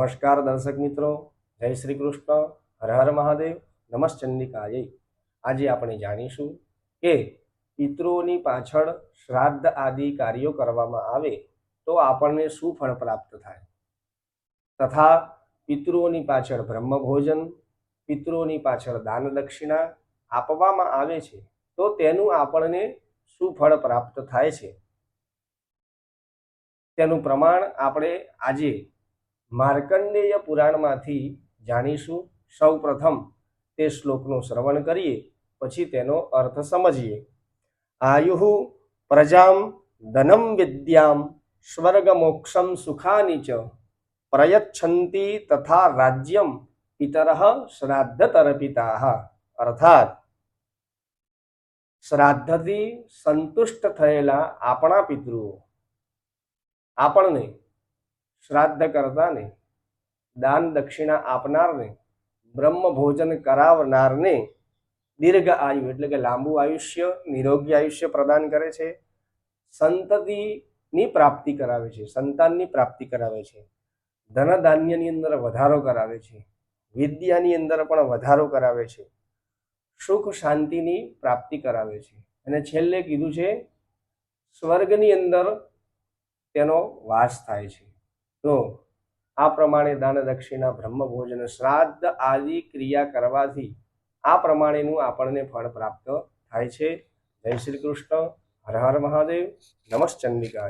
નમસ્કાર દર્શક મિત્રો, જય શ્રી કૃષ્ણ, હર હર મહાદેવ નમસ્ચંડિકાય આજે આપણે જાણીશું કે પિતૃઓની પાછળ શ્રાદ્ધ આદિ કાર્યો કરવામાં આવે તો આપણને શું ફળ પ્રાપ્ત થાય? તથા પિતૃઓની પાછળ બ્રહ્મભોજન, પિતૃઓની પાછળ દાન દક્ષિણા આપવામાં આવે છે તો તેનું આપણને શું ફળ પ્રાપ્ત થાય છે? તેનું પ્રમાણ આપણે આજે માર્કંડેય પુરાણમાંથી જાણીશું. સૌ પ્રથમ તે શ્લોકનું શ્રવણ કરીએ, પછી તેનો અર્થ સમજીએ. આયુ પ્રજામ ધનમ વિદ્યામ સ્વર્ગમોક્ષમ સુખાની ચ પ્રયચ્છન્તિ તથા રાજ્યમ પિતર શ્રાદ્ધતર્પિતા. અર્થાત શ્રાદ્ધથી સંતુષ્ટ થયેલા આપણા પિતૃઓ. આપણને શ્રાદ્ધ કરતાને, દાન દક્ષિણા આપનારને, બ્રહ્મ ભોજન કરાવનારને દીર્ઘ આયુ, એટલે કે લાંબુ આયુષ્ય, નિરોગી આયુષ્ય પ્રદાન કરે છે. સંતતિની પ્રાપ્તિ કરાવે છે, સંતાનની પ્રાપ્તિ કરાવે છે. ધન ધાન્યની અંદર વધારો કરાવે છે. વિદ્યાની અંદર પણ વધારો કરાવે છે. સુખ શાંતિની પ્રાપ્તિ કરાવે છે. અને છેલ્લે કીધું છે, સ્વર્ગની અંદર તેનો વાસ થાય છે. તો આ પ્રમાણે દાન દક્ષિણા બ્રહ્મભોજન, શ્રાદ્ધ આદિ ક્રિયા કરવાથી આ પ્રમાણેનું આપણને ફળ પ્રાપ્ત થાય છે. જય શ્રી કૃષ્ણ. હર હર મહાદેવ. નમસ્ચંડિકા